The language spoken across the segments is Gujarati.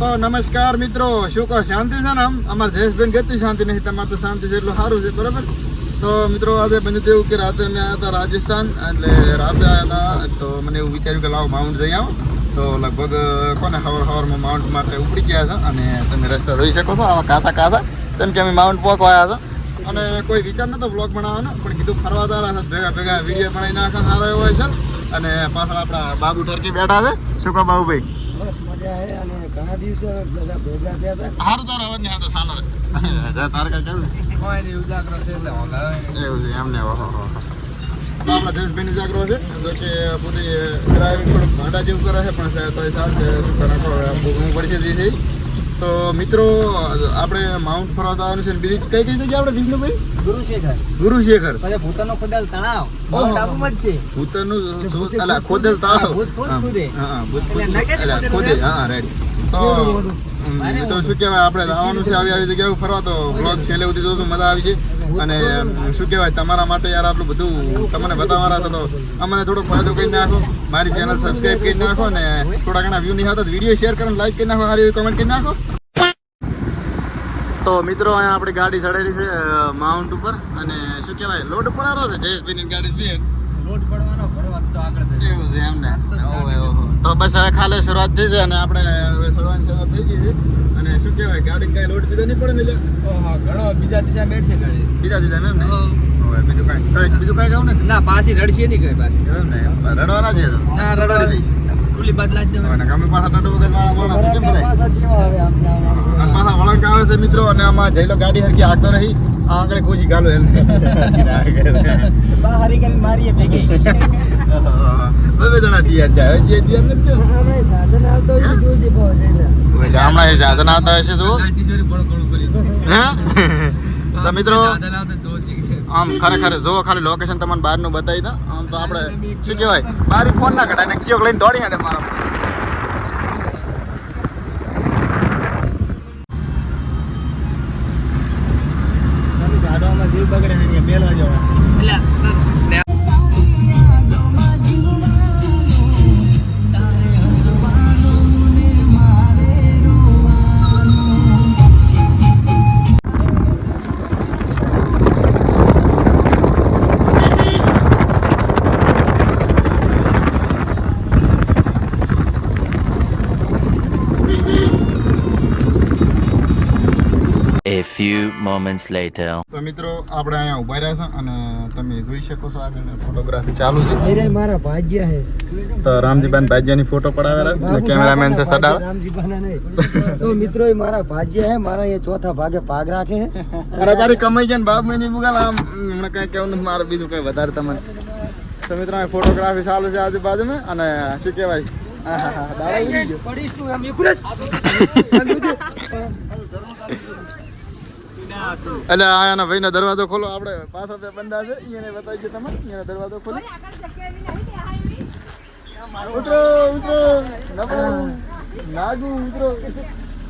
તો નમસ્કાર મિત્રો, શું કહો, શાંતિ છે ને આમ? અમારે જયેશભાઈ ગતિ શાંતિ નહીં, તમારે તો શાંતિ છે એટલું સારું છે, બરાબર? તો મિત્રો, આજે બન્યું તેવું કે રાતે અમે આવ્યા હતા રાજસ્થાન, એટલે રાતે આવ્યા હતા, તો મને એવું વિચાર્યું કે લાવો માઉન્ટ જઈ આવો. તો લગભગ કોને હવાર હવારમાં માઉન્ટ માટે ઉપડી ગયા છે, અને તમે રસ્તા જોઈ શકો છો, આવા કાસા કાસા જેમ કે અમે માઉન્ટ પહોંચવા આવ્યા છે. અને કોઈ વિચાર નતો બ્લોગ બનાવવાનો, પણ કીધું ફરવા તારા છે, ભેગા ભેગા વીડિયો બનાવી નાખવા સારો એવો હોય છે અને પાછળ આપણા બાબુ ટર્કી બેઠા છે. શું કહો બાબુભાઈ? બસ મજા આવે અને ઘણા દિવસે બધા ભેગા થયા હતા. સારું તારો અવાજ નહીં આવતો સાનો તારે કઈ કેવું કોઈ ઉજાગરો છે એટલે એવું છે એમને ઓહો આપણા જયેશભાઈની જાગરો છે? જો કે પોતે ડ્રાઇવિંગ થોડુંક ભાડા જેવું કરે છે પણ સાહેબ તો એ છે. શું કરે પડશે છે ઈ. તો મિત્રો આપણે માઉન્ટ ફરવા જવાનું છે બીજી કઈ કઈ જગ્યા આપણે વિષ્ણુભાઈ? ગુરુશેખર ગુરુશેખર પછી ભૂતાનો ખોદાલ તળાવ. ઓહો. જ છે. ભૂતરનું અલા, ખોદેલ તળાવ. ભૂત- ભૂત ખોદે. હા, ભૂત ખોદે. નકે જ અલા, ખોદેલું ખોદે. એમ? હા રાઈટ તો કેવડું મોટું? હમ, તો શું કહેવાય? આપણે આવવાનું છે આવી આવી જગ્યાએ ફરવા તો બ્લોગ છેલ્લે સુધી જોશું મજા આવી છે. અને શું કહેવાય તમારા માટે યાર આટલું બધું તમને બતાવવાના છે તો અમને થોડો ફાયદો કરી નાખો. મારી ચેનલ સબસ્ક્રાઇબ કરી નાખો અને થોડા ઘણા વ્યૂ નહીં આવતા વીડિયો શેર કરો લાઈક કરી નાખો સારી એવી કમેન્ટ કરી નાખો. તો મિત્રો અહીંયા આપણી ગાડી ચડેલી છે માઉન્ટ ઉપર અને શું કહેવાય લોડ પડારો છે જયેશભાઈની ગાડી બેન. પડવાનો તો આગળ. એવું છે એમને. તો બસ હવે ખાલી શરૂઆત થઈ છે અને આપણે હવે ચડવાની શરૂઆત થઈ ગઈ છે. અને શું કહેવાય ગાડી કાંઈ લોડ બીજો નહીં પડે ને લ્યા? ઘણો બીજા ત્રીજા બેઠશે ગાડી. બીજા ત્રીજા એમ ને? હવે બીજું કાંઈ કાંઈ બીજું કાંઈ કહું ને? ના પાછી રડશે નહીં કઈ પાછી. એમ ને? રડવાના છે ના રડવા ખુલ્લી બદલા જ ને પાછા ટટુ વગર વાળા માણસ કેમ બધાય? પાછા વળાંક આવે છે મિત્રો અને આમાં જઈલો ગાડી હરખી હાંકતો નહીં. આ આગળ ખુશી ગાલો એને. બાહરી કરીને મારીએ ભેગી. બે જણા તૈયાર છે. હવે જે તૈયાર નથી થયો. સાધન આવતો? જોજે હમણાં એ સાધન હશે કર્યું હે? તો મિત્રો સાધન આવતા જોજે. આમ ખરેખર જો ખાલી લોકેશન તમને બહારનું બતાવી દો આમ તો આપણે શું કહેવાય? બારી ફોન ના કઢાય ને ચીક લઈને દોડી હાડે મારો A few moments later. તો મિત્રો આપણે અહીંયા ઊભા રહ્યા છે અને તમે જોઈ શકો છો આગળ ફોટોગ્રાફી ચાલુ છે અરે મારા ભાજ્યા હે તો રામજીબાન ભાજ્યાની ફોટો પડાવેલા અને કેમેરામેન છે સડા રામજીભાના નહીં. તો મિત્રો એ મારા ભાજ્યા હે મારા એ ચોથા ભાગે ભાગ રાખે હે. અરે તારી કમાઈ જાય ને બાપ મેની બુગાલ આમ હમણાં કઈ કેવું નથી મારે બીજું કઈ વધારે તમને તો મિત્રો ફોટોગ્રાફી ચાલુ છે આજુબાજુમાં અને શું કહેવાય આહાહા, દાડા. પડીશ તું એમ એકું જ. એટલે આ એના ભાઈનો દરવાજો ખોલો. આપણે પાછળ બે બંદા છે. એને બતાવી છે તમે એનો દરવાજો ખોલો. ઉતરો ઉતરો. નાગુ ઉતરો.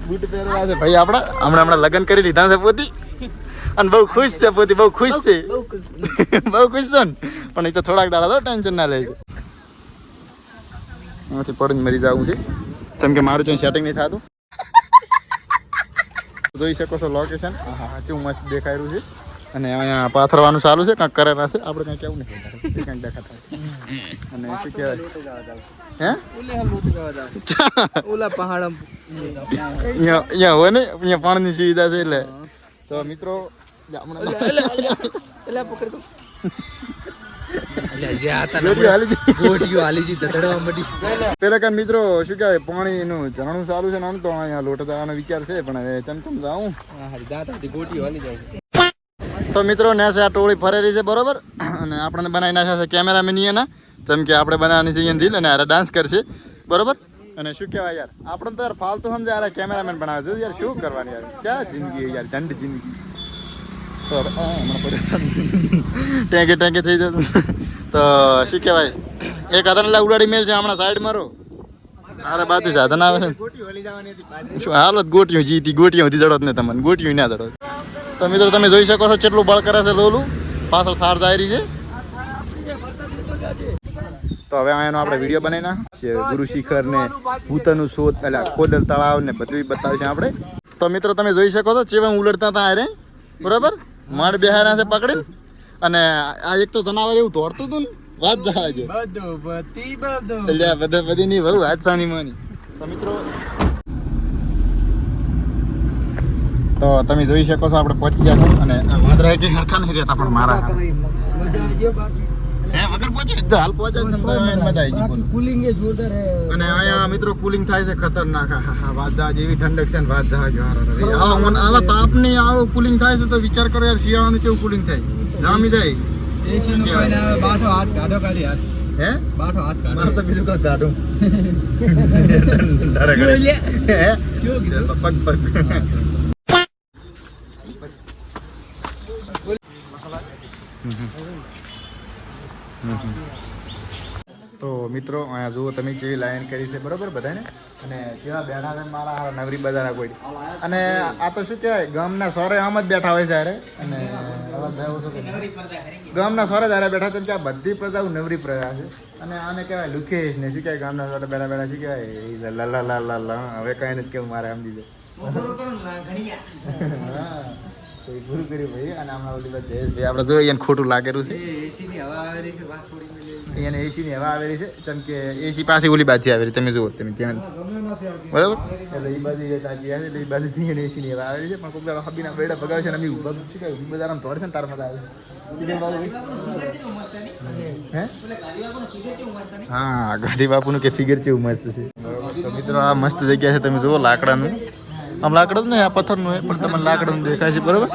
બૂટ પહેરવા છે ભાઈ આપણા. હમણાં હમણાં લગ્ન કરી લીધા છે પોતી. અને બહુ ખુશ છે પોતી બહુ ખુશ છે. બહુ ખુશ. બહુ ખુશ છે ને. પણ એ તો થોડાક દાડા તો ટેન્શન ના લેજો. એમાંથી પડીને મરી જવું છે. કેમ કે મારું જો સેટિંગ નહીં થતું. જોઈ શકો છો લોકેશન હા મસ્ત દેખાયેલું છે. અને અહીંયા પાથરવાનું ચાલુ છે કાંઈક કરેલા છે. આપણે કાંઈ કેવું નહીં કાંઈક દેખાતા અને શું કહેવાય? હે? ઓલે પહાડ અહીંયા અહીંયા હોય ને અહીંયા પાણીની સુવિધા છે એટલે. તો મિત્રો પેલા મિત્રો શું કહેવાય પાણીનું ઝરણું ચાલુ છે ને આમ તો અહીંયા લોટ વિચાર છે પણ હવે ચમચમ જાઉં. ગોટીઓ હાલી જાય. તો મિત્રો ને આ ટોળી ફરેલી છે બરોબર? અને આપણને બનાવી નાખ્યા છે કેમેરામેન એના જેમ કે આપણે બનાવવાની છે રીલ અને યાર ડાન્સ કરશે બરોબર? અને શું કહેવાય યાર આપણને તો યાર ફાલતુ સમજે યાર કેમેરામેન બનાવે છે. યાર શું કરવાની યાર? ક્યાં જિંદગી યાર ઝંડ જિંદગી. તો હમણાં પડ્યો ટેંકે ટેંકે થઈ જતું તો શું કહેવાય? એક હાથને ઉડાડી મેલ છે હમણાં સાઈડ મારો? ચારે બાજુ સાધન આવે છે શું હાલત ગોટીઓ જીતી ગોટીઓ હતી જડત ને તમને ગોટિયું ના જડત. તો મિત્રો તમે જોઈ શકો છો કેટલું બળ કરે છે લોલું. પાછળ થાર જાય છે. તો હવે એનો આપણે વીડિયો બનાવી નાખીએ. ગુરુ શિખર ને ભૂતનું શોધ એટલે ખોદલ તળાવ ને બધું બતાવીશું આપણે. તો મિત્રો તમે જોઈ શકો છો ચેવા ઉલડતા હતા અરે બરોબર? માડ બેહારા છે પકડીને? અને આ એક તો જનાવર એવું દોડતું હતું ને વાત જાય છે બધું બધી બધું. એટલે બધા બધી ની બહુ હાદસાની માની તો મિત્રો તો તમે જોઈ શકો છો આપણે પહોંચી ગયા છો અને વાંદરા કે હરખા નહીં રહેતા પણ મારા મજા આવી બાકી. હે વગર પહોંચે? તો હાલ પહોંચે છે તો મજા આવી બાકી કુલિંગ એ જોરદાર હે. અને અહીંયા મિત્રો કુલિંગ થાય છે ખતરનાક. હા વાત ઠંડક છે ને વાત જહાજ હારા રે. આવા મન- ને આવો કુલિંગ થાય છે તો વિચાર કરો યાર શિયાળાનું કેવું કુલિંગ થાય? જામી જાય એસી નું કહેવાય. કોઈને બાઠો હાથ કાઢો ખાલી હાથ. હે? બાઠો હાથ કાઢો મારે તો બીજું કાંઈક કાઢું શું લે? હે? શું કીધું? પગ પગ. તો મિત્રો અહીંયા જુઓ તમે જેવી લાઈન કરી છે બરોબર બધાને? અને કેવા બેઠા છે મારા નવરી બજારા કોઈ. અને આ તો શું કહેવાય ગામના સોરે આમ જ બેઠા હોય છે હારે. અને. ગામના સોરે જ્યારે બેઠા છે કે આ બધી પ્રજા નવરી પ્રજા છે. અને આને કહેવાય લુકેશ ને શું કહેવાય ગામના સોરે બેઠા બેઠા શું કહેવાય લા લા લા લા લા હવે કઈ નથી કેવું મારે જાય હા. તો એ પૂરું કર્યું ભાઈ. અને હમણાં ઓલી બાજુ જયેશભાઈ આપણે જોઈએ એને ખોટું લાગેલું છે. એને એસી હવા આવેલી છે. જેમ કે એસી પાસે ઓલી બાજુ આવેલી. તમે જુઓ તમે કેમ બરાબર? એટલે એ બાજુ એ આવે એટલે એ બાજુથી એને એસીની હવા આવેલી છે. પણ કોક દાડો હબીના બેડા બગાવે છે અને અમે ઊભા શું કહે છે ને તાર મજા આવે? હે? હા ગાંધી બાપુનું કે ફિગર કેવું મસ્ત છે. તો મિત્રો આ મસ્ત જગ્યા છે તમે જુઓ લાકડાનું. આમ લાકડું જ નહીં આ પથ્થરનું હોય પણ તમને લાકડું દેખાય છે બરાબર?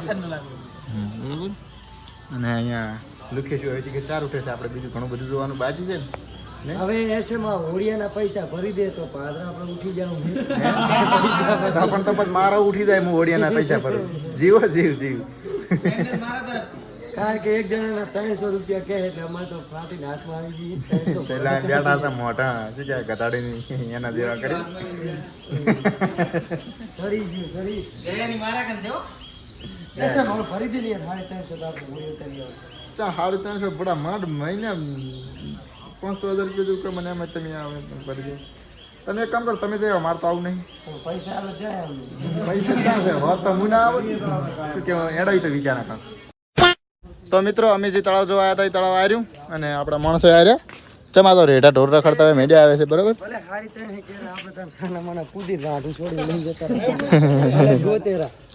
અને અહીંયા લુખેશું હોય છે કે ચાર ઉઠે છે આપણે બીજું ઘણું બધું જોવાનું બાકી છે ને? હવે એસેમાં હોળિયાના પૈસા ભરી દે તો પાદરા આપણે ઉઠી જાવ પણ તો પછી મારો ઉઠી જાય હું હોળિયાના પૈસા ભરું. જીવો જીવ જીવ. કારણ કે એક જણાના ત્રણસો રૂપિયા કહે એટલે અમારે તો ફાટીને હાથમાં આવી જઈએ પેલા બેઠા હતા મોટા. શું કે ઘટાડીની એના જેવા કરી. સરી ગયું સરી જયાની મારા કન ભરી સાડી ત્રણસો તો આપણે ઉતારી આવે. ચા સાડી ત્રણસો બડા માંડ મહિને પાંચસો હજાર રૂપિયા જેવું કે મને એમ તમે આવે કરી દો. તમે એક કામ કરો તમે તો મારે તો આવું નહીં. પૈસા આવે જાય પૈસા ક્યાં છે? હોત તો હું ના આવું. કે એડાવી તો વિચારા ના તો મિત્રો અમે જે તળાવ જોવા આવ્યા હતા એ તળાવ આવ્યું અને આપણા માણસો આવ્યા ચમા તો રેઢા ઢોર રખડતા હોય મેડિયા આવે છે બરોબર?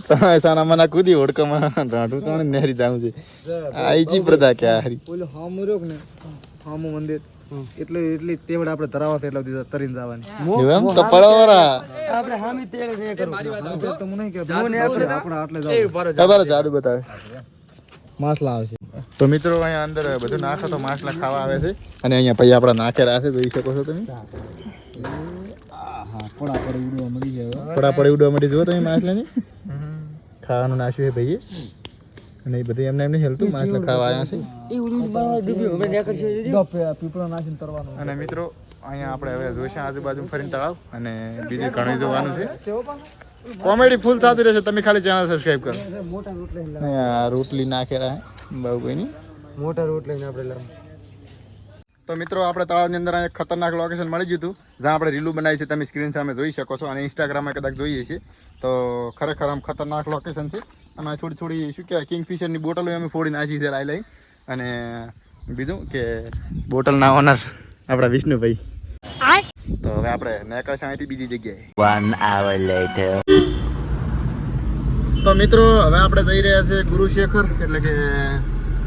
તમે સાના મના કૂદી ઓળખામાં રાંઠું તો નેહરી જાઉં છે. આઈ જી પ્રદા કે હારી? ઓલો હામું રહ્યો ને હામું મંદિર એટલે એટલી તેવડ આપણે ધરાવા એટલે બધા તરીને જવાની. એમ? તો પડવારા આપણે હામી તેડે ને કરો તો મને કે મને આપણે આટલે જાવ. ખબર જાદુ બતાવે. માસલા આવશે. તો મિત્રો અહીંયા અંદર બધું નાખો તો માછલા ખાવા આવે છે. અને અહીંયા પછી આપણા નાખેલા છે જોઈ શકો છો તમે. હા પડા પડી ઉડવા મળી જાય પડા પડી ઉડવા માટે જુઓ તમે માછલાની. ખાવાનું નાશ્યું છે ભાઈએ. અને એ બધું એમને એમને હેલતું માછલા ખાવા આવ્યા છે. અને મિત્રો અહીંયા આપણે હવે જોઈશું આજુબાજુ ફરીને તળાવ. અને બીજું ઘણું જોવાનું છે. કોમેડી ફૂલ થતી રહેશે તમે ખાલી ચેનલ સબસ્ક્રાઇબ કરો. મોટા રોટ લઈને અહીંયા રોટલી નાખે રહે બહુ કોઈની મોટા રોટ લઈને આપણે લાવ. તો મિત્રો આપણે તળાવની અંદર એક ખતરનાક લોકેશન મળી ગયું હતું જ્યાં આપણે રીલું બનાવી છે તમે સ્ક્રીન સામે જોઈ શકો છો અને ઇન્સ્ટાગ્રામમાં કદાચ જોઈએ છીએ તો ખરેખર આમ ખતરનાક લોકેશન છે. અને થોડી થોડી શું કહેવાય કિંગફિશરની બોટલો અમે ફોડી નાખી છે લાઈ લઈ. અને બીજું કે બોટલના ઓનર આપણા વિષ્ણુભાઈ. તો હવે આપણે નીકળશે અહીંથી બીજી જગ્યાએ. One hour later. તો મિત્રો હવે આપણે જઈ રહ્યા છે ગુરુશેખર એટલે કે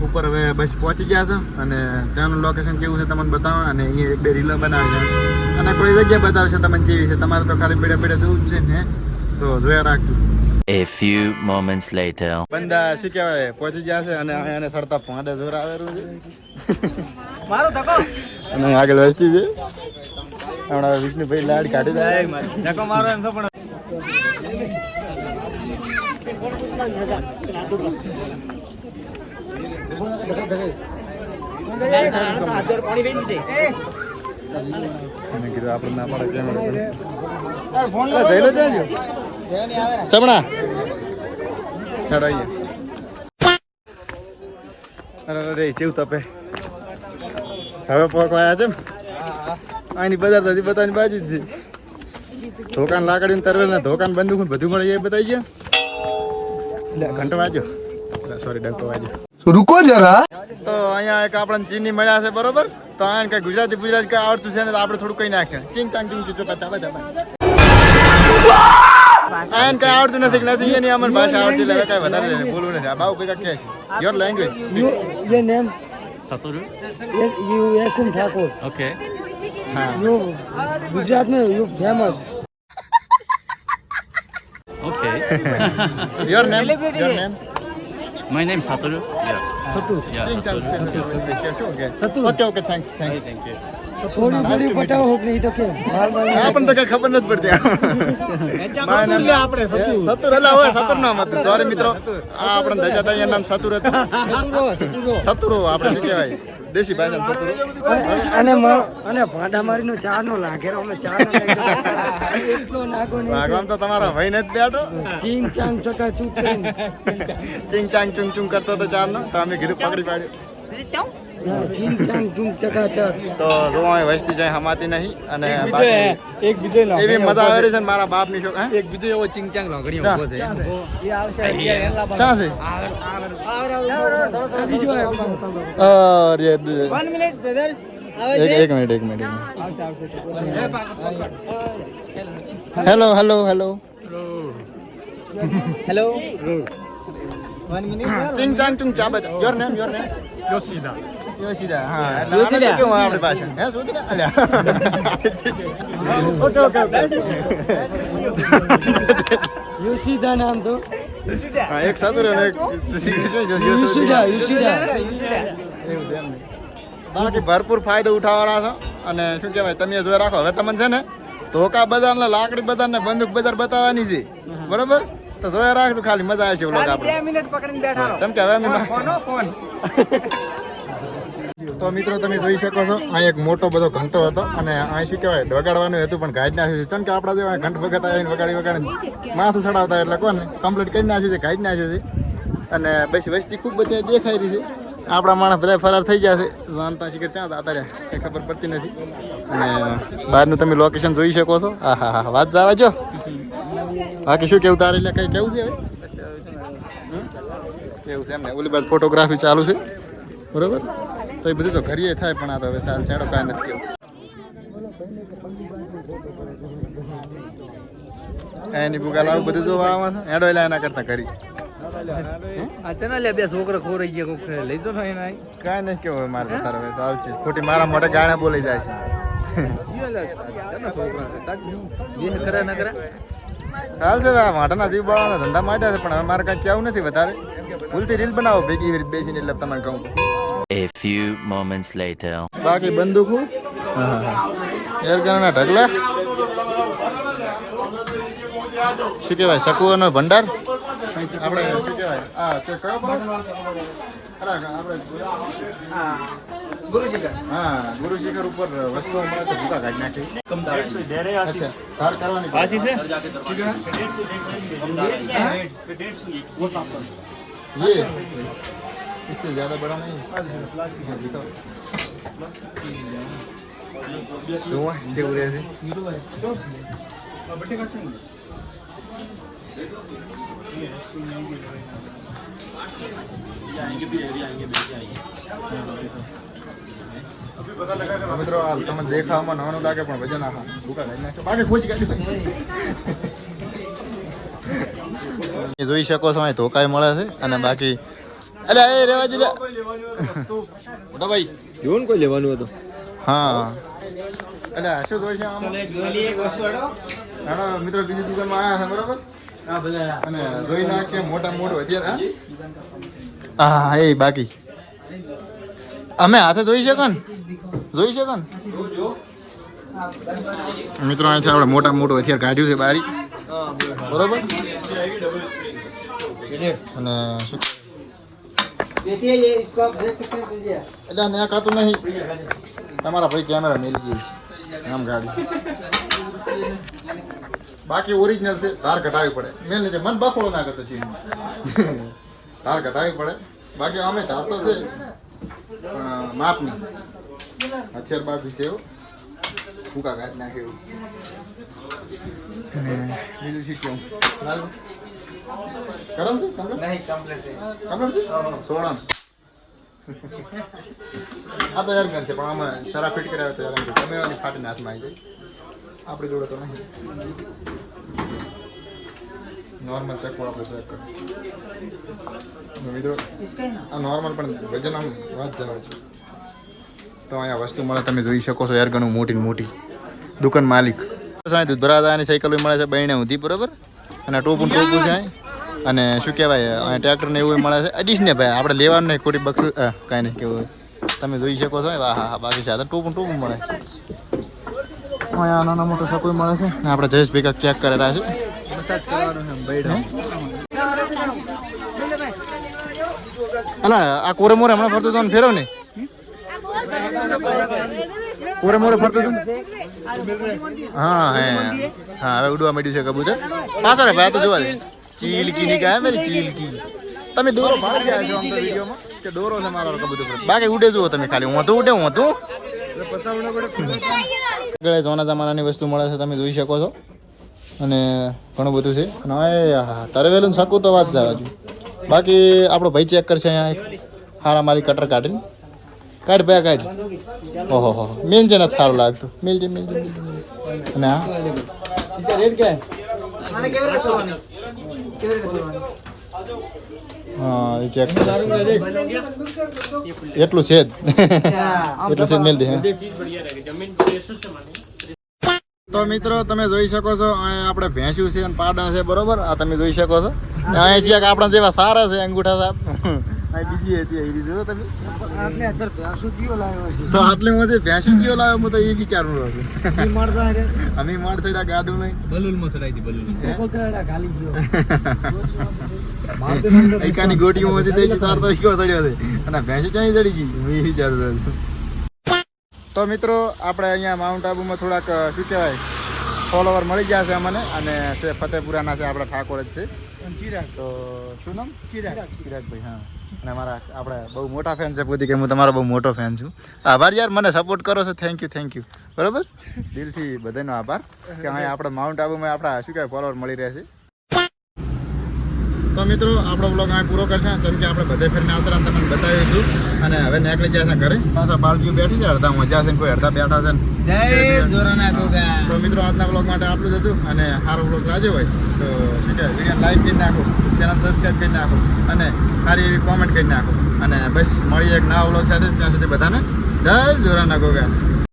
ઉપર હવે બસ પહોંચી ગયા છે. અને ત્યાંનું લોકેશન કેવું છે તમને બતાવો અને અહીંયા એક બે રીલો બનાવે છે. અને કોઈ જગ્યા બતાવશે તમને જેવી છે. તમારે તો ખાલી પેડે પેડે જોવું જ છે ને તો જોયા રાખજો. A few moments later. બંદા શું કહેવાય? પહોંચી ગયા છે અને એને સરતા પાંડે જોર આવેલું છે. મારો ધક્કો. અને આગળ વસ્તી છે. હમણાં વિષ્ણુભાઈ લાડ કાઢી દે. ધક્કો મારો એમ તો પણ. આપણે ના પડે કેમ અલા, જઈ લો જાજો ચમણા. અરે તપે. હવે પોકવાયા છે આની બજાર થતી બધાની બાજી જ છે. ધોકાન લાકડી ને તરવેલ ને ધોકાન બંદૂક ને બધું મળે એ બતાવી છે એટલે ઘંટ વાજો સોરી ડંકો વાજો રૂકો જરા. તો અહીંયા એક આપણને ચીની મળ્યા છે બરોબર? તો અહીંયા કઈ ગુજરાતી ગુજરાતી કઈ આવડતું છે ને આપણે થોડું કઈ નાખશે ચીંગ ચાંગ ચીંગ ચૂચો કચા બધા આયન કઈ આવડતું નથી નથી એની અમન ભાષા આવડતી એટલે કઈ વધારે બોલવું નથી. આ બાઉ કઈ કે છે. Your language you name Satoru yes you S M Thakor okay હા. You Gujarat में you famous. Okay. Your name your name My name is Satoru. Yeah. Satu. Yeah. ચીંગ ચાંગ ચીંગ ચીંગ okay okay okay thanks thanks Thank you. થોડી ઘણી પટાવો હોક નહીં તો કે બાર બાર આ પણ તો કઈ ખબર નથી પડતી. આપણે સતુર. એટલે સતુર નામ હતું. સોરી મિત્રો. આ આપણે ધજા તાઈ નામ સતુર હતું. સતુરો આપણે શું કહેવાય? દેશી ભાષામાં અને મા- અને ભાંડા મારીનો ચા નો લાગેરો અમે ચા નો લાગ્યો. એટલો નાગો નહીં ભાગવામ તો તમારા ભાઈ ને જ બેઠો. ચીંગ ચાંગ ચકા ચૂક ચીંગ ચિંગ ચાંગ ચુંગ ચુંગ કરતો તો ચાર નો તો અમે કીધું પકડી પાડ્યું. હા, ચીંગ ચાંગ ચૂંગ તો રોવાય વસ્તી જાય હમાતી નહીં. અને એક બીજો એવી મજા આવે છે. મારા બાપની શોખ એક બીજો એવો ચીંગ ચાંગ લાગણી ચા. ઊભો છે. એ આવશે ચા છે અરે વન મિનિટ બ્રધર્સ એક એક મિનિટ એક minute hello hello hello hello ચિંગ ચાંગ ચુંગ ચા બચા your name your name Yoshida Yoshida હા એટલે શું કેવું આપણી ભાષા હે શોધીને અલ્યા ઓકે ઓકે ઓકે યુસીદા નામ તો હા એક સાતુર અને એક એવું છે એમ બાકી ભરપૂર ફાયદો ઉઠાવવાના છો અને શું કહેવાય તમે જોઈ રાખો હવે તમને છે ને ધોકા બજાર ને લાકડી બજાર ને બંદૂક બજાર બતાવવાની છે બરોબર તો જોયા રાખજો ખાલી મજા આવશે વ્લોગ આપણે મિનિટ પકડીને બેઠા કેમ કે હવે અમે તો મિત્રો તમે જોઈ શકો છો અહીં એક મોટો બધો ઘંટો હતો અને અહીં શું કહેવાય, વગાડવાનું હતું પણ ગાઈડ નાખ્યું છે. ચમ કે આપણા જેવા ઘંટ વગાડતા આવીને વગાડી વગાડીને માથું ચડાવતા એટલે કોને કમ્પ્લીટ કરી નાખ્યું છે ગાઈડ નાખ્યું છે. અને પછી વસ્તી ખૂબ બધી દેખાઈ રહી છે. આપણા માણસ બધા ફરાર થઈ ગયા છે. જાણતા શિખર ક્યાં હતા અત્યારે? એ ખબર પડતી નથી. અને બહારનું તમે લોકેશન જોઈ શકો છો. હા હા હા, વાત જવા જો. બાકી શું કેવું તારે એટલે કંઈ કેવું છે હવે? કેવું છે એમને? ઓલી બાદ ફોટોગ્રાફી ચાલુ છે. બરોબર? તો એ બધું તો ઘડીએ થાય પણ આ તો હવે સાલ છેડો કાંઈ નથી એની બુગાલ લાવું બધું જોવા આવે એડો એના કરતા કરી બે છોકરા ખોરાઈ ગયા લઈ જો ને કાંઈ નહીં કેવું મારે બતાવે હવે છે. ખોટી મારા મોઢે ગાણા બોલી જાય છે. ચાલ છે? આ જીવ બાળાના ધંધા માટે છે પણ હવે મારે કાંઈ કેવું નથી વધારે. ભૂલથી રીલ બનાવો ભેગી બેસીને એટલે તમને કહું. A few moments later. બાકી બંદૂકો? એર ગનના ઢગલા? શું કહેવાય સકુઓનો ભંડાર? આપણે શું કહેવાય? આ છે કયો ભંડાર? અરે, આપણે હા ગુરુ શિખર ઉપર વસ્તુ મળે છે ભૂકા કાઢી નાખી. અચ્છા ધાર કરવાની પાસી છે? ये इससे ज्यादा बड़ा नहीं हाँ, दिखाओ જોવા જેવું રહે છે મિત્રો હાલ તમને દેખાવામાં નાનું લાગે પણ વજન આખા ભૂકા કાઢી નાખો બાકી ખુશ કાઢી એ જોઈ શકો છો અહીં ધોકાય મળે છે અને બાકી અરે એ રેવા જ મોટા ભાઈ જોન કોઈ લેવાનું હતું? હા. એટલે શું જોઈ છે આમાં? મિત્રો બીજી દુકાનમાં આવ્યા છે બરોબર? અને જોઈ નાખશે મોટા મોટો અત્યારે હા? હા એ બાકી. અમે હાથે જોઈ શકો ને? જોઈ શકો ને? મિત્રો અહીંથી આપણે મોટા મોટું હથિયાર કાઢ્યું છે બારી. બરોબર? અને શું એટલે નયા કાતું નહીં. તમારા ભાઈ કેમેરા મેલી ગઈ છે. આમ ગાડી. બાકી ઓરિજિનલ છે ધાર ઘટાવી પડે. મેં લીધે મન બખોડો ના કરતો ચીન ધાર ઘટાવી પડે. બાકી અમે ધાર તો છે માપની. હથિયાર બાકી છે એવું. ફૂકા કાઢી નાખે એવું. બીજું શીખ્યું લાલ? કરમ આ તો યાર ગન છે પણ આમાં સરા ફિટ કર્યા તો યાર તમે એની ફાટીને હાથમાં આવી જાય. આપણી જોડે તો નહીં. નોર્મલ ચકવો આપણે ચેક કરો મિત્રો આ નોર્મલ પણ વજન આમ વાત જવા છે. તો અહીંયા વસ્તુ મળે તમે જોઈ શકો છો યાર ઘણું મોટી મોટી. દુકાન માલિક. દૂધ ભરાતા એની સાયકલ મળે છે બહેણે ઊંધી બરાબર? અને ટોપું ટોપું છે. અને શું કહેવાય અહીંયા ટ્રેક્ટર ને એવું મળે છે. અડીશ ને ભાઈ આપણે લેવાનું નહીં ખોટી બક્ષું કાંઈ નહીં કેવું તમે જોઈ શકો છો હા હા હા બાકી છે. ટોપું ટોપું મળે. અહીંયા નાના મોટો સકોઈ મળે છે? ને આપણે જયેશ ભેગા ચેક કરેલા છે. અલા આ કોરે મોરે હમણાં ફરતો હતું ફેરવ ને? કોરે મોરે ફરતો હતું હા હે હા હવે ઉડવા માંડ્યું છે કબૂતર. પાછો ને ભાઈ તો જોવા દે. ચીલકી ની કહે મેરી? ચીલકી તમે દોરો બહાર ગયા છો આમ તો વિડીયોમાં? કે દોરો છે મારો કબૂતર બાકી ઉડે જુઓ તમે ખાલી. હું તો ઉડે હું તો. આગળ જૂના જમાનાની વસ્તુ મળે છે તમે જોઈ શકો છો. અને ઘણું બધું છે. તરવેલું શકું તો વાત જવા છું બાકી આપણો ભાઈ ચેક કરશે અહીંયા હારા મારી કટર કાઢીને. કાઢ ભાઈ કાઢ. ઓહો હો મિલજે નથી સારું લાગતું. મિલજે મિલજે અને હા રેટ ક્યાં હા એ ચેક એટલું છે એટલું છે મેલ દે તો મિત્રો તમે જોઈ શકો છો અહીંયા આપણે ભેંસ્યું છે અને પાડા છે બરોબર? આ તમે જોઈ શકો છો. અહીંયા છે આપણા જેવા સારા છે અંગૂઠા સાહેબ. તો આટલે મજે ભેંસો જીઓ લાવ્યો માં અને ભેંસો ક્યાંય સડી ગઈ? એ વિચારું તો મિત્રો આપણે અહીંયા માઉન્ટ આબુમાં થોડાક શું કહેવાય ફોલોવર મળી ગયા છે અમને અને ફતેપુરાના છે આપણા ઠાકોર જ છે. ચિરાગ. તો શું નામ? ચિરાગ. ચિરાગભાઈ હા. અને મારા આપણે બહુ મોટા ફેન છે, પોતી કે હું તમારો બહુ મોટો ફેન છું. આભાર યાર, મને સપોર્ટ કરો છો થેન્ક યુ થેન્ક યુ બરાબર? દિલથી બધાનો આભાર. કે અહીંયા આપણે માઉન્ટ આબુમાં આપણા શું કહેવાય ફોલોવર મળી રહે છે. તો મિત્રો આપણો બ્લોગ અહીં પૂરો કરશે. જેમ કે આપણે બધે ફેરીને આવતા તમને બતાવી દીધું અને હવે નીકળી જશે ઘરે. પાછા બાળકીઓ બેઠી છે અડધા મજા છે કોઈ અડધા બેઠા છે તો મિત્રો આજના બ્લોગ માટે આટલું જ હતું અને સારો બ્લોગ લાગ્યો હોય તો શું કહેવાય વીડિયો લાઈક કરી નાખો ચેનલ સબસ્ક્રાઈબ કરી નાખો અને સારી એવી કોમેન્ટ કરી નાખો. અને બસ મળીએ એક નવા બ્લોગ સાથે. ત્યાં સુધી બધાને જય જોરા નાખો ગયા